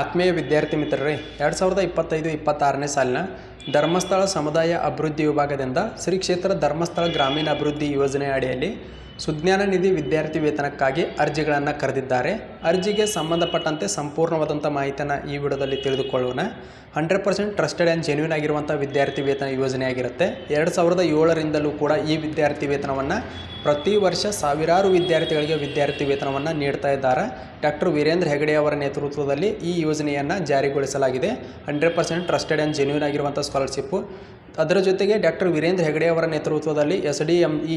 ಆತ್ಮೀಯ ವಿದ್ಯಾರ್ಥಿ ಮಿತ್ರರೇ, ಎರಡು ಸಾವಿರದ ಇಪ್ಪತ್ತೈದು ಇಪ್ಪತ್ತಾರನೇ ಸಾಲಿನ ಧರ್ಮಸ್ಥಳ ಸಮುದಾಯ ಅಭಿವೃದ್ಧಿ ವಿಭಾಗದಿಂದ ಶ್ರೀ ಕ್ಷೇತ್ರ ಧರ್ಮಸ್ಥಳ ಗ್ರಾಮೀಣ ಅಭಿವೃದ್ಧಿ ಯೋಜನೆ ಅಡಿಯಲ್ಲಿ ಸುಜ್ಞಾನ ನಿಧಿ ವಿದ್ಯಾರ್ಥಿ ವೇತನಕ್ಕಾಗಿ ಅರ್ಜಿಗಳನ್ನು ಕರೆದಿದ್ದಾರೆ. ಅರ್ಜಿಗೆ ಸಂಬಂಧಪಟ್ಟಂತೆ ಸಂಪೂರ್ಣವಾದಂಥ ಮಾಹಿತಿಯನ್ನು ಈ ವಿಡಿಯೋದಲ್ಲಿ ತಿಳಿದುಕೊಳ್ಳೋಣ. Hundred percent trusted and genuine ಆಗಿರುವಂಥ ವಿದ್ಯಾರ್ಥಿ ವೇತನ ಯೋಜನೆಯಾಗಿರುತ್ತೆ ಎರಡು ಸಾವಿರದ ಏಳರಿಂದಲೂ ಕೂಡ ಈ ವಿದ್ಯಾರ್ಥಿ ವೇತನವನ್ನು ಪ್ರತಿ ವರ್ಷ ಸಾವಿರಾರು ವಿದ್ಯಾರ್ಥಿಗಳಿಗೆ ವಿದ್ಯಾರ್ಥಿ ವೇತನವನ್ನು ನೀಡ್ತಾ ಇದ್ದಾರೆ. ಡಾಕ್ಟರ್ ವೀರೇಂದ್ರ ಹೆಗಡೆ ಅವರ ನೇತೃತ್ವದಲ್ಲಿ ಈ ಯೋಜನೆಯನ್ನು ಜಾರಿಗೊಳಿಸಲಾಗಿದೆ. Hundred percent trusted and genuine ಆಗಿರುವಂಥ ಸ್ಕಾಲರ್ಶಿಪ್ಪು ಅದರ ಜೊತೆಗೆ ಡಾಕ್ಟರ್ ವೀರೇಂದ್ರ ಹೆಗಡೆ ಅವರ ನೇತೃತ್ವದಲ್ಲಿ S D M E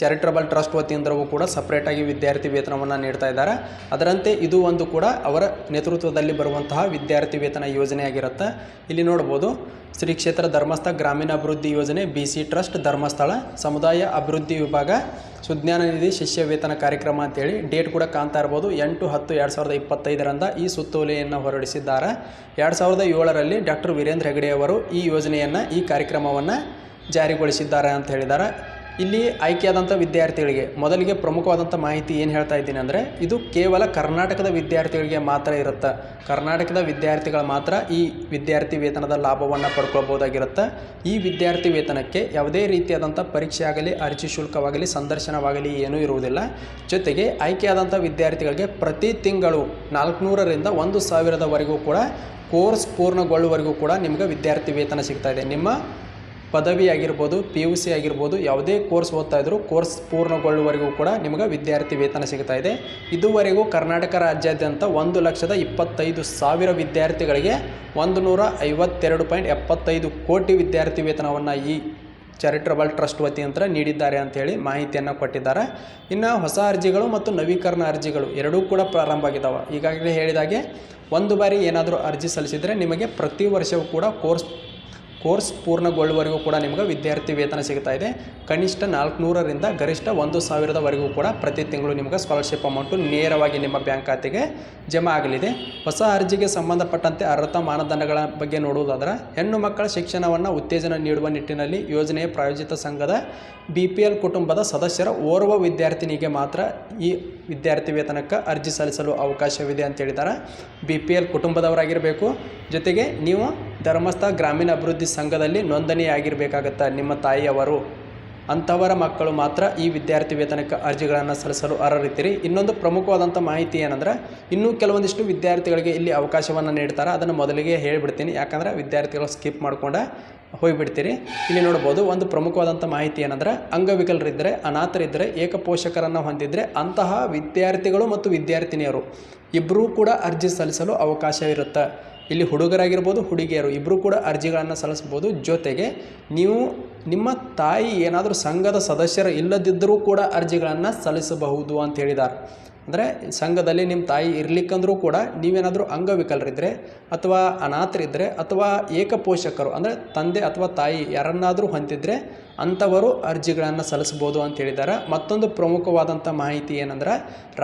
charitable trust ವತಿಯಿಂದಲೂ ಕೂಡ ಸಪ್ರೇಟಾಗಿ ವಿದ್ಯಾರ್ಥಿ ವೇತನವನ್ನು ನೀಡ್ತಾ ಇದ್ದಾರೆ. ಅದರಂತೆ ಇದು ಒಂದು ಕೂಡ ಅವರ ನೇತೃತ್ವದಲ್ಲಿ ಬರುವಂತಹ ವಿದ್ಯಾರ್ಥಿ ವೇತನ ಯೋಜನೆಯಾಗಿರುತ್ತೆ. ಇಲ್ಲಿ ನೋಡ್ಬೋದು, ಶ್ರೀ ಕ್ಷೇತ್ರ ಧರ್ಮಸ್ಥಳ ಗ್ರಾಮೀಣಾಭಿವೃದ್ಧಿ ಯೋಜನೆ ಬಿ ಸಿ ಟ್ರಸ್ಟ್ ಧರ್ಮಸ್ಥಳ, ಸಮುದಾಯ ಅಭಿವೃದ್ಧಿ ವಿಭಾಗ, ಸುಜ್ಞಾನ ನಿಧಿ ಶಿಷ್ಯ ವೇತನ ಕಾರ್ಯಕ್ರಮ ಅಂತೇಳಿ ಡೇಟ್ ಕೂಡ ಕಾಣ್ತಾ ಇರ್ಬೋದು. ಎಂಟು ಹತ್ತು ಎರಡು ಸಾವಿರದ ಇಪ್ಪತ್ತೈದರಿಂದ ಈ ಸುತ್ತೋಲೆಯನ್ನು ಹೊರಡಿಸಿದ್ದಾರೆ. ಎರಡು ಸಾವಿರದ ಏಳರಲ್ಲಿ ಡಾಕ್ಟರ್ ವೀರೇಂದ್ರ ಹೆಗಡೆಯವರು ಈ ಯೋಜನೆಯನ್ನು, ಈ ಕಾರ್ಯಕ್ರಮವನ್ನು ಜಾರಿಗೊಳಿಸಿದ್ದಾರೆ ಅಂತ ಹೇಳಿದ್ದಾರೆ. ಇಲ್ಲಿ ಆಯ್ಕೆಯಾದಂಥ ವಿದ್ಯಾರ್ಥಿಗಳಿಗೆ ಮೊದಲಿಗೆ ಪ್ರಮುಖವಾದಂಥ ಮಾಹಿತಿ ಏನು ಹೇಳ್ತಾ ಇದ್ದೀನಿ ಅಂದರೆ ಇದು ಕೇವಲ ಕರ್ನಾಟಕದ ವಿದ್ಯಾರ್ಥಿಗಳಿಗೆ ಮಾತ್ರ ಇರುತ್ತೆ. ಕರ್ನಾಟಕದ ವಿದ್ಯಾರ್ಥಿಗಳು ಮಾತ್ರ ಈ ವಿದ್ಯಾರ್ಥಿ ವೇತನದ ಲಾಭವನ್ನು ಪಡ್ಕೊಳ್ಬೋದಾಗಿರುತ್ತೆ ಈ ವಿದ್ಯಾರ್ಥಿ ವೇತನಕ್ಕೆ ಯಾವುದೇ ರೀತಿಯಾದಂಥ ಪರೀಕ್ಷೆ ಆಗಲಿ ಅರ್ಜಿ ಶುಲ್ಕವಾಗಲಿ, ಸಂದರ್ಶನವಾಗಲಿ ಏನೂ ಇರುವುದಿಲ್ಲ. ಜೊತೆಗೆ ಆಯ್ಕೆಯಾದಂಥ ವಿದ್ಯಾರ್ಥಿಗಳಿಗೆ ಪ್ರತಿ ತಿಂಗಳು ನಾಲ್ಕುನೂರರಿಂದ ಒಂದು ಸಾವಿರದವರೆಗೂ ಕೂಡ ಕೋರ್ಸ್ ಪೂರ್ಣಗೊಳ್ಳುವವರೆಗೂ ಕೂಡ ನಿಮ್ಗೆ ವಿದ್ಯಾರ್ಥಿ ವೇತನ ಸಿಗ್ತಾ ಇದೆ. ನಿಮ್ಮ ಪದವಿ ಆಗಿರ್ಬೋದು ಪಿ ಯು ಸಿ ಆಗಿರ್ಬೋದು, ಯಾವುದೇ ಕೋರ್ಸ್ ಓದ್ತಾ ಇದ್ದರೂ ಕೋರ್ಸ್ ಪೂರ್ಣಗೊಳ್ಳುವವರೆಗೂ ಕೂಡ ನಿಮಗೆ ವಿದ್ಯಾರ್ಥಿ ವೇತನ ಸಿಗ್ತಾ ಇದೆ. ಇದುವರೆಗೂ ಕರ್ನಾಟಕ ರಾಜ್ಯಾದ್ಯಂತ ಒಂದು ಲಕ್ಷದ ಇಪ್ಪತ್ತೈದು ಸಾವಿರ ವಿದ್ಯಾರ್ಥಿಗಳಿಗೆ ಒಂದು ನೂರ ಐವತ್ತೆರಡು ಪಾಯಿಂಟ್ ಎಪ್ಪತ್ತೈದು ಕೋಟಿ ವಿದ್ಯಾರ್ಥಿ ವೇತನವನ್ನು ಈ ಚಾರಿಟಬಲ್ ಟ್ರಸ್ಟ್ ವತಿಯಂತ್ರ ನೀಡಿದ್ದಾರೆ ಅಂಥೇಳಿ ಮಾಹಿತಿಯನ್ನು ಕೊಟ್ಟಿದ್ದಾರೆ. ಇನ್ನು ಹೊಸ ಅರ್ಜಿಗಳು ಮತ್ತು ನವೀಕರಣ ಅರ್ಜಿಗಳು ಎರಡೂ ಕೂಡ ಪ್ರಾರಂಭ ಆಗಿದ್ದಾವೆ ಈಗಾಗಲೇ ಹೇಳಿದಾಗೆ ಒಂದು ಬಾರಿ ಏನಾದರೂ ಅರ್ಜಿ ಸಲ್ಲಿಸಿದರೆ ನಿಮಗೆ ಪ್ರತಿ ವರ್ಷವೂ ಕೂಡ ಕೋರ್ಸ್ ಕೋರ್ಸ್ ಪೂರ್ಣಗೊಳ್ಳುವವರೆಗೂ ಕೂಡ ನಿಮಗೆ ವಿದ್ಯಾರ್ಥಿ ವೇತನ ಸಿಗ್ತಾ ಇದೆ. ಕನಿಷ್ಠ ನಾಲ್ಕುನೂರರಿಂದ ಗರಿಷ್ಠ ಒಂದು ಸಾವಿರದವರೆಗೂ ಕೂಡ ಪ್ರತಿ ತಿಂಗಳು ನಿಮಗೆ ಸ್ಕಾಲರ್ಶಿಪ್ ಅಮೌಂಟು ನೇರವಾಗಿ ನಿಮ್ಮ ಬ್ಯಾಂಕ್ ಖಾತೆಗೆ ಜಮಾ ಆಗಲಿದೆ. ಹೊಸ ಅರ್ಜಿಗೆ ಸಂಬಂಧಪಟ್ಟಂತೆ ಅರ್ಹತಾ ಮಾನದಂಡಗಳ ಬಗ್ಗೆ ನೋಡುವುದಾದರೆ, ಹೆಣ್ಣು ಮಕ್ಕಳ ಶಿಕ್ಷಣವನ್ನು ಉತ್ತೇಜನ ನೀಡುವ ನಿಟ್ಟಿನಲ್ಲಿ ಯೋಜನೆಯ ಪ್ರಾಯೋಜಿತ ಸಂಘದ ಬಿ ಕುಟುಂಬದ ಸದಸ್ಯರ ಓರ್ವ ವಿದ್ಯಾರ್ಥಿನಿಗೆ ಮಾತ್ರ ಈ ವಿದ್ಯಾರ್ಥಿ ವೇತನಕ್ಕೆ ಅರ್ಜಿ ಸಲ್ಲಿಸಲು ಅವಕಾಶವಿದೆ ಅಂತ ಹೇಳಿದ್ದಾರೆ. ಬಿ ಪಿ ಎಲ್ ಕುಟುಂಬದವರಾಗಿರಬೇಕು. ಜೊತೆಗೆ ನೀವು ಧರ್ಮಸ್ಥಳ ಗ್ರಾಮೀಣ ಅಭಿವೃದ್ಧಿ ಸಂಘದಲ್ಲಿ ನೋಂದಣಿಯಾಗಿರಬೇಕಾಗತ್ತೆ ನಿಮ್ಮ ತಾಯಿಯವರು? ಅಂಥವರ ಮಕ್ಕಳು ಮಾತ್ರ ಈ ವಿದ್ಯಾರ್ಥಿ ವೇತನಕ್ಕೆ ಅರ್ಜಿಗಳನ್ನು ಸಲ್ಲಿಸಲು ಅರ್ಹರಿತೀರಿ ಇನ್ನೊಂದು ಪ್ರಮುಖವಾದಂಥ ಮಾಹಿತಿ ಏನಂದ್ರೆ, ಇನ್ನೂ ಕೆಲವೊಂದಿಷ್ಟು ವಿದ್ಯಾರ್ಥಿಗಳಿಗೆ ಇಲ್ಲಿ ಅವಕಾಶವನ್ನು ನೀಡ್ತಾರೆ. ಅದನ್ನು ಮೊದಲಿಗೆ ಹೇಳಿಬಿಡ್ತೀನಿ. ಯಾಕಂದರೆ ವಿದ್ಯಾರ್ಥಿಗಳು ಸ್ಕಿಪ್ ಮಾಡ್ಕೊಂಡು ಹೋಗಿಬಿಡ್ತೀರಿ. ಇಲ್ಲಿ ನೋಡ್ಬೋದು, ಒಂದು ಪ್ರಮುಖವಾದಂಥ ಮಾಹಿತಿ ಏನಂದ್ರೆ, ಅಂಗವಿಕಲರಿದ್ದರೆ, ಅನಾಥರಿದ್ದರೆ, ಏಕಪೋಷಕರನ್ನು ಹೊಂದಿದರೆ ಅಂತಹ ವಿದ್ಯಾರ್ಥಿಗಳು ಮತ್ತು ವಿದ್ಯಾರ್ಥಿನಿಯರು ಇಬ್ಬರೂ ಕೂಡ ಅರ್ಜಿ ಸಲ್ಲಿಸಲು ಅವಕಾಶ ಇರುತ್ತೆ ಇಲ್ಲಿ ಹುಡುಗರಾಗಿರ್ಬೋದು, ಹುಡುಗಿಯರು ಇಬ್ಬರು ಕೂಡ ಅರ್ಜಿಗಳನ್ನು ಸಲ್ಲಿಸ್ಬೋದು ಜೊತೆಗೆ ನೀವು ನಿಮ್ಮ ತಾಯಿ ಏನಾದರೂ ಸಂಘದ ಸದಸ್ಯರು ಇಲ್ಲದಿದ್ದರೂ ಕೂಡ ಅರ್ಜಿಗಳನ್ನು ಸಲ್ಲಿಸಬಹುದು ಅಂತ ಹೇಳಿದ್ದಾರೆ ಅಂದರೆ ಸಂಘದಲ್ಲಿ ನಿಮ್ಮ ತಾಯಿ ಇರ್ಲಿಕ್ಕಂದ್ರೂ ಕೂಡ ನೀವೇನಾದರೂ ಅಂಗವಿಕಲರಿದ್ದರೆ ಅಥವಾ ಅನಾಥರಿದ್ದರೆ ಅಥವಾ ಏಕಪೋಷಕರು, ಅಂದರೆ ತಂದೆ ಅಥವಾ ತಾಯಿ ಯಾರನ್ನಾದರೂ ಹೊಂದಿದ್ರೆ ಅಂಥವರು ಅರ್ಜಿಗಳನ್ನು ಸಲ್ಲಿಸ್ಬೋದು ಅಂತ ಹೇಳಿದ್ದಾರೆ. ಮತ್ತೊಂದು ಪ್ರಮುಖವಾದಂಥ ಮಾಹಿತಿ ಏನಂದ್ರೆ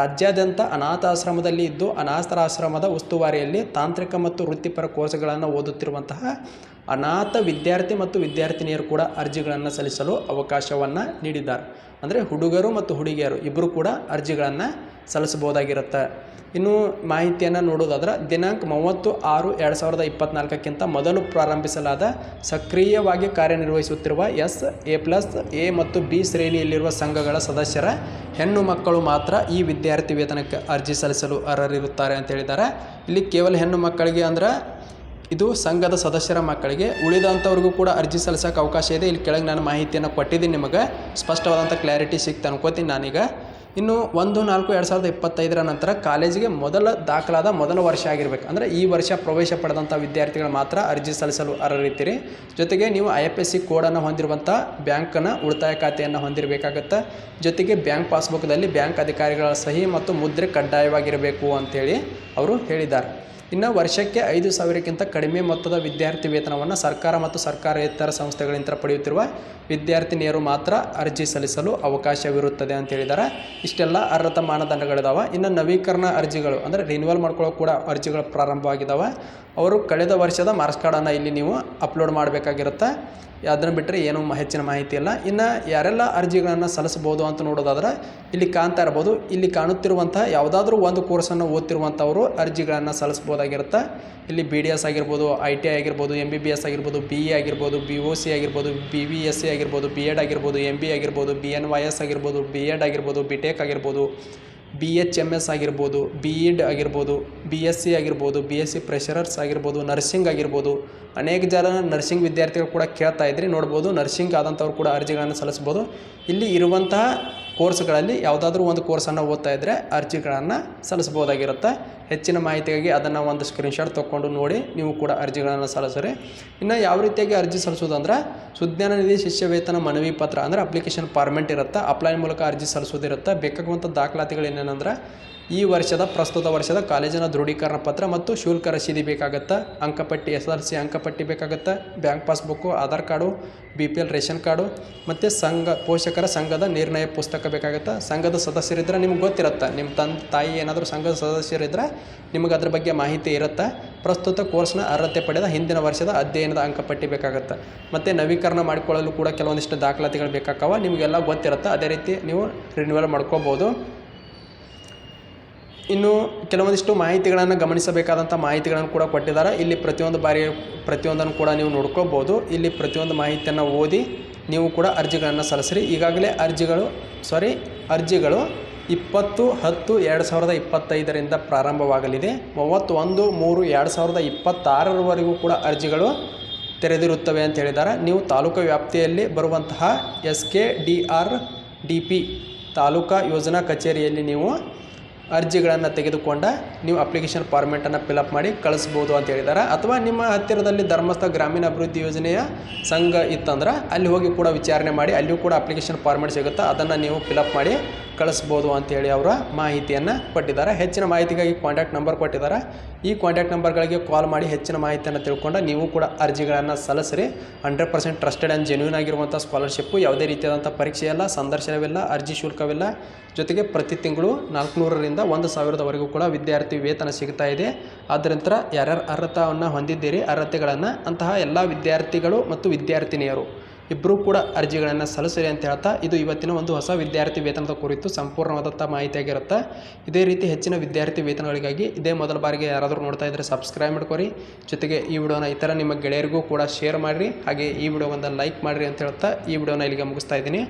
ರಾಜ್ಯಾದ್ಯಂತ ಅನಾಥಾಶ್ರಮದಲ್ಲಿ ಇದ್ದು ಅನಾಥಾಶ್ರಮದ ಉಸ್ತುವಾರಿಯಲ್ಲಿ ತಾಂತ್ರಿಕ ಮತ್ತು ವೃತ್ತಿಪರ ಕೋರ್ಸ್ಗಳನ್ನು ಓದುತ್ತಿರುವಂತಹ ಅನಾಥ ವಿದ್ಯಾರ್ಥಿ ಮತ್ತು ವಿದ್ಯಾರ್ಥಿನಿಯರು ಕೂಡ ಅರ್ಜಿಗಳನ್ನು ಸಲ್ಲಿಸಲು ಅವಕಾಶವನ್ನು ನೀಡಿದ್ದಾರೆ. ಅಂದರೆ ಹುಡುಗರು ಮತ್ತು ಹುಡುಗಿಯರು ಇಬ್ಬರು ಕೂಡ ಅರ್ಜಿಗಳನ್ನು ಸಲ್ಲಿಸಬಹುದಾಗಿರುತ್ತೆ. ಇನ್ನು ಮಾಹಿತಿಯನ್ನು ನೋಡೋದಾದ್ರೆ ದಿನಾಂಕ ಮೂವತ್ತು ಆರು ಎರಡು ಸಾವಿರದ ಇಪ್ಪತ್ತ್ನಾಲ್ಕಕ್ಕಿಂತ ಮೊದಲು ಪ್ರಾರಂಭಿಸಲಾದ ಸಕ್ರಿಯವಾಗಿ ಕಾರ್ಯನಿರ್ವಹಿಸುತ್ತಿರುವ ಎಸ್, ಎ ಪ್ಲಸ್, ಎ ಮತ್ತು ಬಿ ಶ್ರೇಣಿಯಲ್ಲಿರುವ ಸಂಘಗಳ ಸದಸ್ಯರ ಹೆಣ್ಣು ಮಕ್ಕಳು ಮಾತ್ರ ಈ ವಿದ್ಯಾರ್ಥಿ ವೇತನಕ್ಕೆ ಅರ್ಜಿ ಸಲ್ಲಿಸಲು ಅರ್ಹರಿರುತ್ತಾರೆ ಅಂತ ಹೇಳಿದ್ದಾರೆ. ಇಲ್ಲಿ ಕೇವಲ ಹೆಣ್ಣು ಮಕ್ಕಳಿಗೆ ಅಂದ್ರೆ ಇದು ಸಂಘದ ಸದಸ್ಯರ ಮಕ್ಕಳಿಗೆ ಉಳಿದಂಥವ್ರಿಗೂ ಕೂಡ ಅರ್ಜಿ ಸಲ್ಲಿಸೋಕೆ ಅವಕಾಶ ಇದೆ. ಇಲ್ಲಿ ಕೆಳಗೆ ನಾನು ಮಾಹಿತಿಯನ್ನು ಕೊಟ್ಟಿದ್ದೀನಿ ನಿಮಗೆ. ಸ್ಪಷ್ಟವಾದಂಥ ಕ್ಲಾರಿಟಿ ಸಿಕ್ತು ಅನ್ಕೋತೀನಿ ನಾನೀಗ. ಇನ್ನು ಒಂದು, ನಾಲ್ಕು, ಎರಡು ಸಾವಿರದ ಇಪ್ಪತ್ತೈದರ ನಂತರ ಕಾಲೇಜಿಗೆ ಮೊದಲ ದಾಖಲಾದ ಮೊದಲ ವರ್ಷ ಆಗಿರ್ಬೇಕು. ಅಂದರೆ ಈ ವರ್ಷ ಪ್ರವೇಶ ಪಡೆದಂಥ ವಿದ್ಯಾರ್ಥಿಗಳು ಮಾತ್ರ ಅರ್ಜಿ ಸಲ್ಲಿಸಲು ಅರ್ಹರಿರ್ತೀರಿ ಜೊತೆಗೆ ನೀವು ಐ ಎಫ್ ಎಸ್ ಸಿ ಕೋಡನ್ನು ಹೊಂದಿರುವಂಥ ಬ್ಯಾಂಕನ್ನು ಉಳಿತಾಯ ಖಾತೆಯನ್ನು ಹೊಂದಿರಬೇಕಾಗತ್ತೆ. ಜೊತೆಗೆ ಬ್ಯಾಂಕ್ ಪಾಸ್ಬುಕ್ದಲ್ಲಿ ಬ್ಯಾಂಕ್ ಅಧಿಕಾರಿಗಳ ಸಹಿ ಮತ್ತು ಮುದ್ರೆ ಕಡ್ಡಾಯವಾಗಿರಬೇಕು ಅಂತೇಳಿ ಅವರು ಹೇಳಿದ್ದಾರೆ. ಇನ್ನು ವರ್ಷಕ್ಕೆ ಐದು ಸಾವಿರಕ್ಕಿಂತ ಕಡಿಮೆ ಮೊತ್ತದ ವಿದ್ಯಾರ್ಥಿ ವೇತನವನ್ನು ಸರ್ಕಾರ ಮತ್ತು ಸರ್ಕಾರೇತರ ಸಂಸ್ಥೆಗಳಿಂದ ಪಡೆಯುತ್ತಿರುವ ವಿದ್ಯಾರ್ಥಿನಿಯರು ಮಾತ್ರ ಅರ್ಜಿ ಸಲ್ಲಿಸಲು ಅವಕಾಶವಿರುತ್ತದೆ ಅಂತ ಹೇಳಿದ್ದಾರೆ. ಇಷ್ಟೆಲ್ಲ ಅರ್ಹತ ಮಾನದಂಡಗಳಿದಾವೆ. ಇನ್ನು ನವೀಕರಣ ಅರ್ಜಿಗಳು, ಅಂದರೆ ರಿನ್ಯೂವಲ್ ಮಾಡ್ಕೊಳ್ಳೋ ಕೂಡ ಅರ್ಜಿಗಳು ಪ್ರಾರಂಭವಾಗಿದ್ದಾವೆ ಅವರು ಕಳೆದ ವರ್ಷದ ಮಾರ್ಕ್ಸ್ ಕಾರ್ಡನ್ನು ಇಲ್ಲಿ ನೀವು ಅಪ್ಲೋಡ್ ಮಾಡಬೇಕಾಗಿರುತ್ತೆ. ಅದನ್ನು ಬಿಟ್ಟರೆ ಏನೂ ಹೆಚ್ಚಿನ ಮಾಹಿತಿ ಇಲ್ಲ. ಇನ್ನು ಯಾರೆಲ್ಲ ಅರ್ಜಿಗಳನ್ನು ಸಲ್ಲಿಸ್ಬೋದು ಅಂತ ನೋಡೋದಾದ್ರೆ, ಇಲ್ಲಿ ಕಾಣ್ತಾ ಇರ್ಬೋದು. ಇಲ್ಲಿ ಕಾಣುತ್ತಿರುವಂತಹ ಯಾವುದಾದ್ರೂ ಒಂದು ಕೋರ್ಸನ್ನು ಓದ್ತಿರುವಂಥವರು ಅರ್ಜಿಗಳನ್ನು ಸಲ್ಲಿಸ್ಬೋದಾಗಿರುತ್ತೆ ಇಲ್ಲಿ ಬಿ ಡಿ ಎಸ್ ಆಗಿರ್ಬೋದು ಐ ಟಿ ಐ ಆಗಿರ್ಬೋದು ಎಂ ಬಿ ಬಿ ಎಸ್ ಆಗಿರ್ಬೋದು ಬಿ ಇ ಆಗಿರ್ಬೋದು ಬಿ ಓ ಸಿ ಆಗಿರ್ಬೋದು ಬಿ ವಿ ಎಸ್ ಸಿ ಆಗಿರ್ಬೋದು ಬಿ ಎಡ್ ಆಗಿರ್ಬೋದು ಎಂ ಬಿ ಆಗಿರ್ಬೋದು ಬಿ ಎನ್ ವೈ ಎಸ್ ಆಗಿರ್ಬೋದು ಬಿ ಎಡ್ ಆಗಿರ್ಬೋದು ಬಿ ಟೆಕ್ ಆಗಿರ್ಬೋದು ಬಿ ಎಚ್ ಎಂ ಎಸ್ ಆಗಿರ್ಬೋದು ಬಿ ಇಡ್ ಆಗಿರ್ಬೋದು ಬಿ ಎಸ್ ಸಿ ಆಗಿರ್ಬೋದು ಬಿ ಎಸ್ ಸಿ ಪ್ರೆಷರರ್ಸ್ ಆಗಿರ್ಬೋದು ನರ್ಸಿಂಗ್ ಆಗಿರ್ಬೋದು ಅನೇಕ ಜನ ನರ್ಸಿಂಗ್ ವಿದ್ಯಾರ್ಥಿಗಳು ಕೂಡ ಕೇಳ್ತಾ ಇದ್ರಿ ನೋಡ್ಬೋದು ನರ್ಸಿಂಗ್ ಆದಂಥವ್ರು ಕೂಡ ಅರ್ಜಿಗಳನ್ನು ಸಲ್ಲಿಸ್ಬೋದು ಇಲ್ಲಿ ಇರುವಂತಹ ಕೋರ್ಸ್ಗಳಲ್ಲಿ ಯಾವುದಾದ್ರೂ ಒಂದು ಕೋರ್ಸನ್ನು ಓದ್ತಾ ಇದ್ದರೆ ಅರ್ಜಿಗಳನ್ನು ಸಲ್ಲಿಸ್ಬೋದಾಗಿರುತ್ತೆ ಹೆಚ್ಚಿನ ಮಾಹಿತಿಗಾಗಿ ಅದನ್ನು ಒಂದು ಸ್ಕ್ರೀನ್ಶಾಟ್ ತೊಗೊಂಡು ನೋಡಿ ನೀವು ಕೂಡ ಅರ್ಜಿಗಳನ್ನು ಸಲ್ಲಿಸ್ರಿ. ಇನ್ನು ಯಾವ ರೀತಿಯಾಗಿ ಅರ್ಜಿ ಸಲ್ಲಿಸೋದು ಅಂದ್ರೆ ಸುಜ್ಞಾನ ನಿಧಿ ಶಿಷ್ಯ ವೇತನ ಮನವಿ ಪತ್ರ ಅಂದರೆ ಅಪ್ಲಿಕೇಶನ್ ಫಾರ್ಮೆಂಟ್ ಇರುತ್ತೆ. ಅಪ್ಲೈ ಮೂಲಕ ಅರ್ಜಿ ಸಲ್ಲಿಸೋದಿರುತ್ತೆ ಬೇಕಾಗುವಂಥ ದಾಖಲಾತಿಗಳು ಏನೇನಂದ್ರೆ ಈ ವರ್ಷದ, ಪ್ರಸ್ತುತ ವರ್ಷದ ಕಾಲೇಜಿನ ದೃಢೀಕರಣ ಪತ್ರ ಮತ್ತು ಶುಲ್ಕ ರಸೀದಿ ಬೇಕಾಗತ್ತೆ? ಅಂಕಪಟ್ಟಿ ಎಸ್ ಆರ್ ಸಿ ಅಂಕಪಟ್ಟಿ ಬೇಕಾಗತ್ತೆ? Bank passbook, Aadhaar card B P L ration card ಮತ್ತು ಸಂಘ, ಪೋಷಕರ ಸಂಘದ ನಿರ್ಣಯ ಪುಸ್ತಕ ಬೇಕಾಗುತ್ತೆ? ಸಂಘದ ಸದಸ್ಯರಿದ್ದರೆ ನಿಮ್ಗೆ ಗೊತ್ತಿರುತ್ತೆ? ನಿಮ್ಮ ತಂದೆ, ತಾಯಿ ಏನಾದರೂ ಸಂಘದ ಸದಸ್ಯರಿದ್ದರೆ ನಿಮಗೆ ಅದ್ರ ಬಗ್ಗೆ ಮಾಹಿತಿ ಇರುತ್ತೆ? ಪ್ರಸ್ತುತ ಕೋರ್ಸ್ನ ಅರ್ಹತೆ ಪಡೆದ ಹಿಂದಿನ ವರ್ಷದ ಅಧ್ಯಯನದ ಅಂಕಪಟ್ಟಿ ಬೇಕಾಗುತ್ತೆ? ಮತ್ತು ನವೀಕರಣ ಮಾಡಿಕೊಳ್ಳಲು ಕೂಡ ಕೆಲವೊಂದಿಷ್ಟು ದಾಖಲಾತಿಗಳು ಬೇಕಾಗವ ನಿಮಗೆಲ್ಲ ಗೊತ್ತಿರುತ್ತೆ? ಅದೇ ರೀತಿ ನೀವು ರಿನ್ಯೂವಲ್ ಮಾಡ್ಕೋಬೋದು. ಇನ್ನು ಕೆಲವೊಂದಿಷ್ಟು ಮಾಹಿತಿಗಳನ್ನು ಗಮನಿಸಬೇಕಾದಂಥ ಮಾಹಿತಿಗಳನ್ನು ಕೂಡ ಕೊಟ್ಟಿದ್ದಾರೆ. ಇಲ್ಲಿ ಪ್ರತಿಯೊಂದು ಬಾರಿ ಪ್ರತಿಯೊಂದನ್ನು ಕೂಡ ನೀವು ನೋಡ್ಕೋಬೋದು. ಇಲ್ಲಿ ಪ್ರತಿಯೊಂದು ಮಾಹಿತಿಯನ್ನು ಓದಿ ನೀವು ಕೂಡ ಅರ್ಜಿಗಳನ್ನು ಸಲ್ಲಿಸ್ರಿ. ಈಗಾಗಲೇ ಅರ್ಜಿಗಳು ಸಾರಿ ಅರ್ಜಿಗಳು ಇಪ್ಪತ್ತು, ಹತ್ತು, ಎರಡು ಸಾವಿರದ ಇಪ್ಪತ್ತೈದರಿಂದ ಪ್ರಾರಂಭವಾಗಲಿದೆ. ಮೂವತ್ತೊಂದು, ಮೂರು, ಎರಡು ಸಾವಿರದ ಇಪ್ಪತ್ತಾರರವರೆಗೂ ಕೂಡ ಅರ್ಜಿಗಳು ತೆರೆದಿರುತ್ತವೆ ಅಂತ ಹೇಳಿದ್ದಾರೆ. ನೀವು ತಾಲೂಕು ವ್ಯಾಪ್ತಿಯಲ್ಲಿ ಬರುವಂತಹ S K D R D P taluka ಯೋಜನಾ ಕಚೇರಿಯಲ್ಲಿ ನೀವು ಅರ್ಜಿಗಳನ್ನು ತೆಗೆದುಕೊಂಡ ನೀವು ಅಪ್ಲಿಕೇಶನ್ ಫಾರ್ಮೆಟನ್ನು ಫಿಲಪ್ ಮಾಡಿ ಕಳಿಸ್ಬೋದು ಅಂತ ಹೇಳಿದ್ದಾರೆ ಅಥವಾ ನಿಮ್ಮ ಹತ್ತಿರದಲ್ಲಿ ಧರ್ಮಸ್ಥಳ ಗ್ರಾಮೀಣ ಅಭಿವೃದ್ಧಿ ಯೋಜನೆಯ ಸಂಘ ಇತ್ತಂದ್ರೆ ಅಲ್ಲಿ ಹೋಗಿ ಕೂಡ ವಿಚಾರಣೆ ಮಾಡಿ ಅಲ್ಲಿಯೂ ಕೂಡ ಅಪ್ಲಿಕೇಶನ್ ಫಾರ್ಮೆಟ್ ಸಿಗುತ್ತೆ ಅದನ್ನು ನೀವು ಫಿಲಪ್ ಮಾಡಿ ಕಳಿಸ್ಬೋದು ಅಂತೇಳಿ ಅವರ ಮಾಹಿತಿಯನ್ನು ಕೊಟ್ಟಿದ್ದಾರೆ. ಹೆಚ್ಚಿನ ಮಾಹಿತಿಗಾಗಿ ಕಾಂಟ್ಯಾಕ್ಟ್ ನಂಬರ್ ಕೊಟ್ಟಿದ್ದಾರೆ. ಈ ಕಾಂಟ್ಯಾಕ್ಟ್ ನಂಬರ್ಗಳಿಗೆ ಕಾಲ್ ಮಾಡಿ ಹೆಚ್ಚಿನ ಮಾಹಿತಿಯನ್ನು ತಿಳ್ಕೊಂಡು ನೀವು ಕೂಡ ಅರ್ಜಿಗಳನ್ನು ಸಲ್ಲಿಸ್ರಿ. Hundred percent trusted and genuine ಆಗಿರುವಂಥ ಸ್ಕಾಲರ್ಶಿಪ್ಪು ಯಾವುದೇ ರೀತಿಯಾದಂಥ ಪರೀಕ್ಷೆಯಲ್ಲ ಸಂದರ್ಶನವಿಲ್ಲ, ಅರ್ಜಿ ಶುಲ್ಕವಿಲ್ಲ. ಜೊತೆಗೆ ಪ್ರತಿ ತಿಂಗಳು ನಾಲ್ಕುನೂರರಿಂದ ಒಂದು ಸಾವಿರದವರೆಗೂ ಕೂಡ ವಿದ್ಯಾರ್ಥಿ ವೇತನ ಸಿಗ್ತಾ ಇದೆ. ಆದ್ದರಿಂದ ಯಾರ್ಯಾರು ಅರ್ಹತವನ್ನು ಹೊಂದಿದ್ದೀರಿ, ಅರ್ಹತೆಗಳನ್ನು ಅಂತಹ ಎಲ್ಲ ವಿದ್ಯಾರ್ಥಿಗಳು ಮತ್ತು ವಿದ್ಯಾರ್ಥಿನಿಯರು. ಇಬ್ಬರೂ ಕೂಡ ಅರ್ಜಿಗಳನ್ನು ಸಲ್ಲಿಸಿರಿ ಅಂತ ಹೇಳ್ತಾ, ಇದು ಇವತ್ತಿನ ಒಂದು ಹೊಸ ವಿದ್ಯಾರ್ಥಿ ವೇತನದ ಕುರಿತು ಸಂಪೂರ್ಣವಾದಂಥ ಮಾಹಿತಿಯಾಗಿರುತ್ತೆ. ಇದೇ ರೀತಿ ಹೆಚ್ಚಿನ ವಿದ್ಯಾರ್ಥಿ ವೇತನಗಳಿಗಾಗಿ ಇದೇ ಮೊದಲ ಬಾರಿಗೆ ಯಾರಾದರೂ ನೋಡ್ತಾ ಇದ್ದರೆ ಸಬ್ಸ್ಕ್ರೈಬ್ ಮಾಡ್ಕೊರಿ. ಜೊತೆಗೆ ಈ ವಿಡಿಯೋನ ಇತರ ನಿಮ್ಮ ಗೆಳೆಯರಿಗೂ ಕೂಡ ಶೇರ್ ಮಾಡಿರಿ. ಹಾಗೆ ಈ ವಿಡಿಯೋ ಒಂದು ಲೈಕ್ ಮಾಡಿರಿ ಅಂತ ಹೇಳ್ತಾ, ಈ ವಿಡಿಯೋನ ಇಲ್ಲಿಗೆ ಮುಗಿಸ್ತಾ ಇದ್ದೀನಿ.